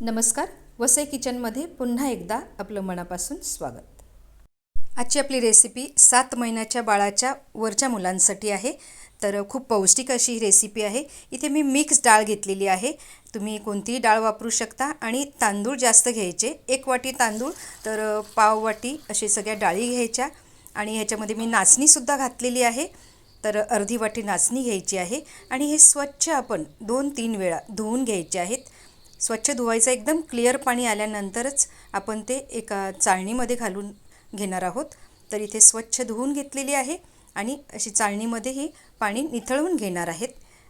नमस्कार वसई किचनमध्ये पुन्हा एकदा आपलं मनापासून स्वागत. आजची आपली रेसिपी सात महिन्याच्या बाळाच्या वरच्या मुलांसाठी आहे. तर खूप पौष्टिक अशी ही रेसिपी आहे. इथे मी मिक्स डाळ घेतलेली आहे. तुम्ही कोणतीही डाळ वापरू शकता आणि तांदूळ जास्त घ्यायचे. एक वाटी तांदूळ तर पाव वाटी असे सगळ्या डाळी घ्यायच्या. आणि ह्याच्यामध्ये मी नाचणीसुद्धा घातलेली आहे. तर अर्धी वाटी नाचणी घ्यायची आहे. आणि हे स्वच्छ आपण दोन तीन वेळा धुवून घ्यायचे आहेत. स्वच्छ धुवायचं एकदम क्लिअर पाणी आल्यानंतरच आपण ते एका चाळणीमध्ये घालून घेणार आहोत. तर इथे स्वच्छ धुवून घेतलेली आहे आणि अशी चाळणीमध्ये ही पाणी निथळवून घेणार आहेत.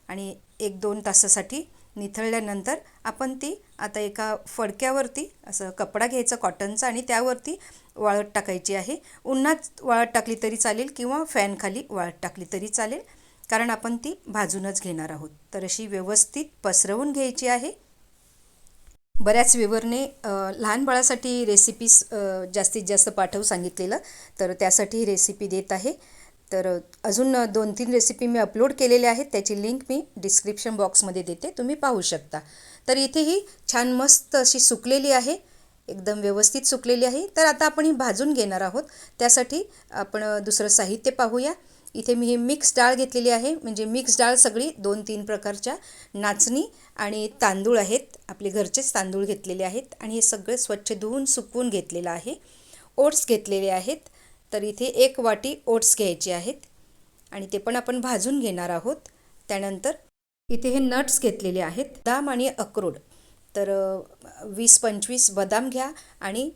आणि एक दोन तासासाठी निथळल्यानंतर आपण ती आता एका फडक्यावरती असं कपडा घ्यायचा कॉटनचा आणि त्यावरती वाळत टाकायची आहे. उन्हात वाळत टाकली तरी चालेल किंवा फॅनखाली वाळत टाकली तरी चालेल. कारण आपण ती भाजूनच घेणार आहोत. तर अशी व्यवस्थित पसरवून घ्यायची आहे. बऱ्याच विवरने लहान बाळासाठी रेसिपीज जास्तीत जास्त पाठवू सांगितलेलं. तर त्यासाठी रेसिपी देत आहे. तर अजून दोन तीन रेसिपी मी अपलोड केलेल्या आहेत. त्याची लिंक मी डिस्क्रिप्शन बॉक्समध्ये देते. तुम्ही पाहू शकता. तर इथे ही छान मस्त अशी सुकलेली आहे. एकदम व्यवस्थित सुकलेली आहे. तर आता आपण ही भाजून घेणार आहोत. त्यासाठी आपण दुसरं साहित्य पाहूया. इथे मी ही मिक्स डाळ घेतलेली आहे. म्हणजे मिक्स डाळ सगळी दोन तीन प्रकारच्या नाचणी आणि तांदूळ आहेत. आपले घरचेच तांदूळ घेतलेले आहेत. आणि हे सगळे स्वच्छ धुवून सुकवून घेतलेलं आहे. ओट्स घेतलेले आहेत. तर इथे एक वाटी ओट्स घ्यायचे आहेत. आणि ते पण आपण भाजून घेणार आहोत. त्यानंतर इथे हे नट्स घेतलेले आहेत. बदाम आणि अक्रोड. तर वीस पंचवीस बदाम घ्या. आणि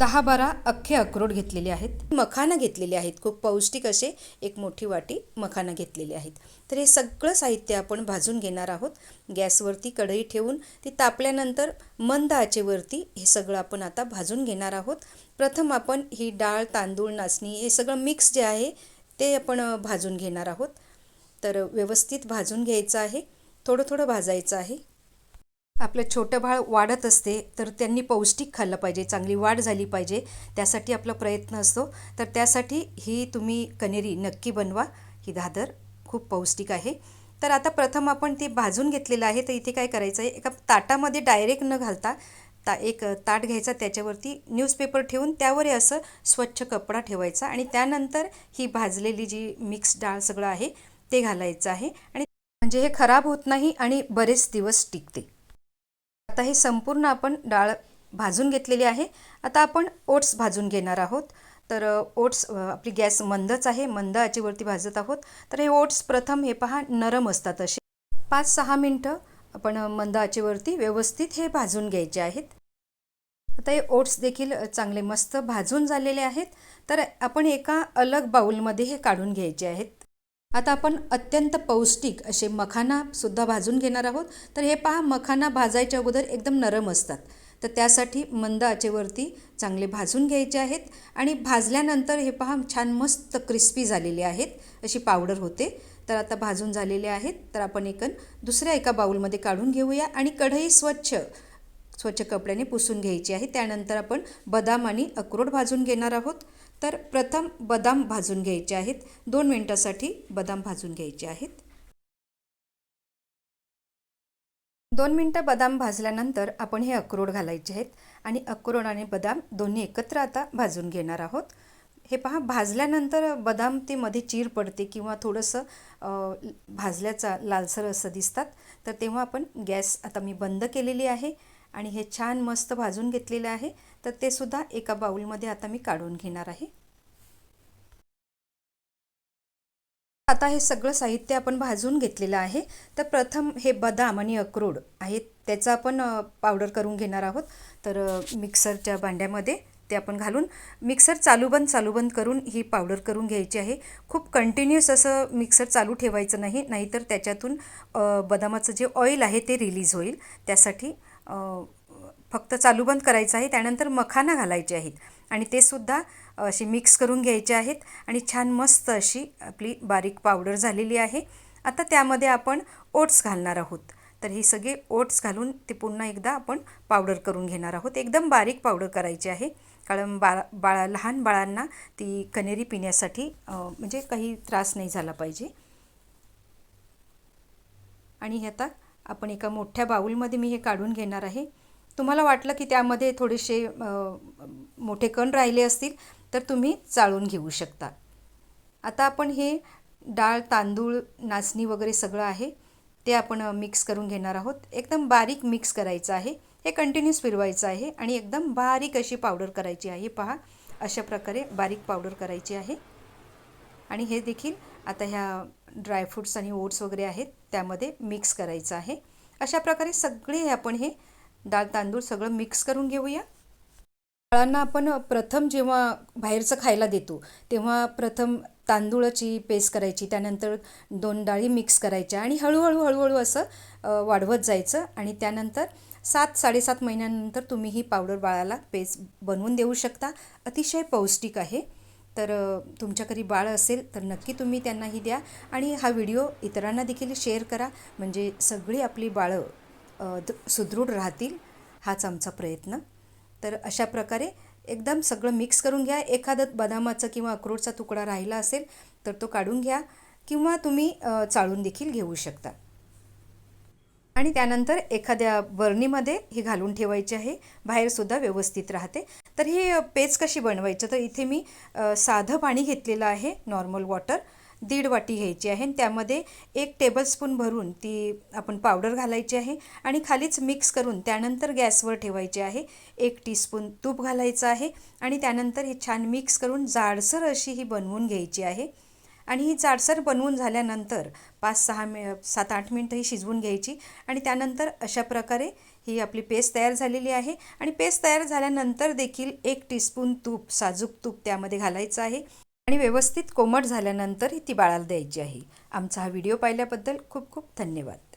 दहा बारा अख्खे अक्रोड घेतलेले आहेत. मखाणं घेतलेले आहेत. खूप पौष्टिक असे एक मोठी वाटी मखाना घेतलेले आहेत. तर हे सगळं साहित्य आपण भाजून घेणार आहोत. गॅसवरती कढई ठेवून ती तापल्यानंतर मंद आचेवरती हे सगळं आपण आता भाजून घेणार आहोत. प्रथम आपण ही डाळ तांदूळ नाचणी हे सगळं मिक्स जे आहे ते आपण भाजून घेणार आहोत. तर व्यवस्थित भाजून घ्यायचं आहे. थोडं थोडं भाजायचं आहे. आपलं छोटं बाळ वाढत असते तर त्यांनी पौष्टिक खाल्लं पाहिजे चांगली वाढ झाली पाहिजे त्यासाठी आपला प्रयत्न असतो. तर त्यासाठी ही तुम्ही कनेरी नक्की बनवा. ही दादर खूप पौष्टिक आहे. तर आता प्रथम आपण ते भाजून घेतलेलं आहे तर इथे काय करायचं आहे एका ताटामध्ये डायरेक्ट न घालता ता एक ताट घ्यायचा त्याच्यावरती न्यूजपेपर ठेवून त्यावरही असं स्वच्छ कपडा ठेवायचा आणि त्यानंतर ही भाजलेली जी मिक्स डाळ सगळं आहे ते घालायचं आहे. आणि म्हणजे हे खराब होत नाही आणि बरेच दिवस टिकते. आता हे संपूर्ण आपण डाळ भाजून घेतलेली आहे. आता आपण ओट्स भाजून घेणार आहोत. तर ओट्स आपली गॅस मंदच आहे. मंद आचेवरती भाजत आहोत. तर हे ओट्स प्रथम हे पहा नरम असतात असे. पाच सहा मिनटं आपण मंद आचेवरती व्यवस्थित हे भाजून घ्यायचे आहेत. आता हे ओट्स देखील चांगले मस्त भाजून झालेले आहेत. तर आपण एका अलग बाऊलमध्ये हे काढून घ्यायचे आहेत. आता आपण अत्यंत पौष्टिक असे मखानासुद्धा भाजून घेणार आहोत. तर हे पहा मखाना भाजायच्या अगोदर एकदम नरम असतात. तर त्यासाठी मंद आचेवरती चांगले भाजून घ्यायचे आहेत आणि भाजल्यानंतर हे पहा छान मस्त क्रिस्पी झालेले आहेत अशी पावडर होते. तर आता भाजून झालेले आहेत. तर आपण एक दुसऱ्या एका बाउलमध्ये काढून घेऊया आणि कढई स्वच्छ स्वच्छ कपड्याने पुसून घ्यायची आहे. त्यानंतर आपण बदाम आणि अक्रोड भाजून घेणार आहोत. तर प्रथम बदाम भाजून घ्यायचे आहेत. दोन मिनटासाठी बदाम भाजून घ्यायचे आहेत. दोन मिनटं बदाम भाजल्यानंतर आपण हे अक्रोड घालायचे आहेत आणि अक्रोड आणि बदाम दोन्ही एकत्र आता भाजून घेणार आहोत. हे पहा भाजल्यानंतर बदाम ते मध्ये चीर पडते किंवा थोडंसं भाजल्याचा लालसर असं दिसतात. तर तेव्हा आपण गॅस आता मी बंद केलेली आहे आणि हे छान मस्त भाजून घेतलेलं आहे. तर ते सुद्धा एका बाउलमध्ये आता मी काढून घेणार आहे. आता हे सगळं साहित्य आपण भाजून घेतलेलं आहे. तर प्रथम हे बदाम आणि अक्रोड आहेत त्याचा आपण पावडर करून घेणार आहोत. तर मिक्सरच्या भांड्यामध्ये ते आपण घालून मिक्सर चालू बंद चालू बंद करून ही पावडर करून घ्यायची आहे. खूप कंटिन्युअस असं मिक्सर चालू ठेवायचं नाही नाहीतर त्याच्यातून बदामाचं जे ऑइल आहे ते रिलीज होईल. त्यासाठी फक्त चालू बंद करायचं आहे त्यानंतर मखाना घालायचे आहेत. आणि ते सुद्धा अशी मिक्स करून घ्यायचे आहेत आणि छान मस्त अशी आपली बारीक पावडर झालेली आहे. आता त्यामध्ये आपण ओट्स घालणार आहोत. तर हे सगळे ओट्स घालून ते पुन्हा एकदा आपण पावडर करून घेणार आहोत. एकदम बारीक पावडर करायची आहे. कारण बाळा बाळा लहान बाळांना ती कनेरी पिण्यासाठी म्हणजे काही त्रास नाही झाला पाहिजे. आणि हे आता आपण एका मोठ्या बाऊलमध्ये मी हे काढून घेणार आहे. तुम्हाला वाटलं की त्यामध्ये थोडेसे मोठे कण राहिले असतील तर तुम्ही चाळून घेऊ शकता. आता आपण हे डाळ तांदूळ नाचणी वगैरे सगळं आहे ते आपण मिक्स करून घेणार आहोत. एकदम बारीक मिक्स करायचं आहे. हे कंटिन्यूस फिरवायचं आहे आणि एकदम बारीक अशी पावडर करायची आहे. पहा अशा प्रकारे बारीक पावडर करायची आहे. आणि हे देखील आता ह्या ड्रायफ्रूट्स आणि ओट्स वगैरे आहेत त्यामध्ये मिक्स करायचं आहे. अशा प्रकारे सगळे हे आपण हे डाळ तांदूळ सगळं मिक्स करून घेऊया. बाळांना आपण प्रथम जेव्हा बाहेरचं खायला देतो तेव्हा प्रथम तांदूळाची पेस्ट करायची त्यानंतर दोन डाळी मिक्स करायच्या आणि हळूहळू हळूहळू असं वाढवत जायचं आणि त्यानंतर सात साडेसात महिन्यानंतर तुम्ही ही पावडर बाळाला पेस्ट बनवून देऊ शकता. अतिशय पौष्टिक आहे. तर तुमच्या घरी बाळ असेल तर नक्की तुम्ही त्यांनाही द्या आणि हा व्हिडिओ इतरांना देखील शेअर करा. म्हणजे सगळी आपली बाळं सुदृढ राहतील हाच आमचा प्रयत्न. तर अशा प्रकारे एकदम सगळं मिक्स करून घ्या. एखादं बदामाचं किंवा अक्रोडचा तुकडा राहिला असेल तर तो काढून घ्या किंवा तुम्ही चाळून देखील घेऊ शकता. आणि त्यानंतर एखाद्या बरणीमध्ये हे घालून ठेवायचे आहे. बाहेरसुद्धा व्यवस्थित राहते. तर ही पेज कशी बनवायचं? तर इथे मी साधं पाणी घेतलेलं आहे नॉर्मल वॉटर. दीड वाटी घ्यायची आहे आणि त्यामध्ये एक टेबलस्पून भरून ती आपण पावडर घालायची आहे आणि खालीच मिक्स करून त्यानंतर गॅसवर ठेवायची आहे. एक टीस्पून तूप घालायचं आहे आणि त्यानंतर हे छान मिक्स करून जाडसर अशी ही बनवून घ्यायची आहे. आणि ही जाडसर बनवून झाल्यानंतर पाच सहा मि सात आठ मिनटं ही शिजवून घ्यायची आणि त्यानंतर अशा प्रकारे ही आपली पेस्ट तयार झालेली आहे. आणि पेस्ट तयार झाल्यानंतर देखील एक टीस्पून तूप साजूक तूप त्यामध्ये घालायचं आहे. आणि व्यवस्थित कोमट झाल्यानंतर ही ती बाळाला द्यायची आहे. आमचा हा व्हिडिओ पाहिल्याबद्दल खूप खूप धन्यवाद.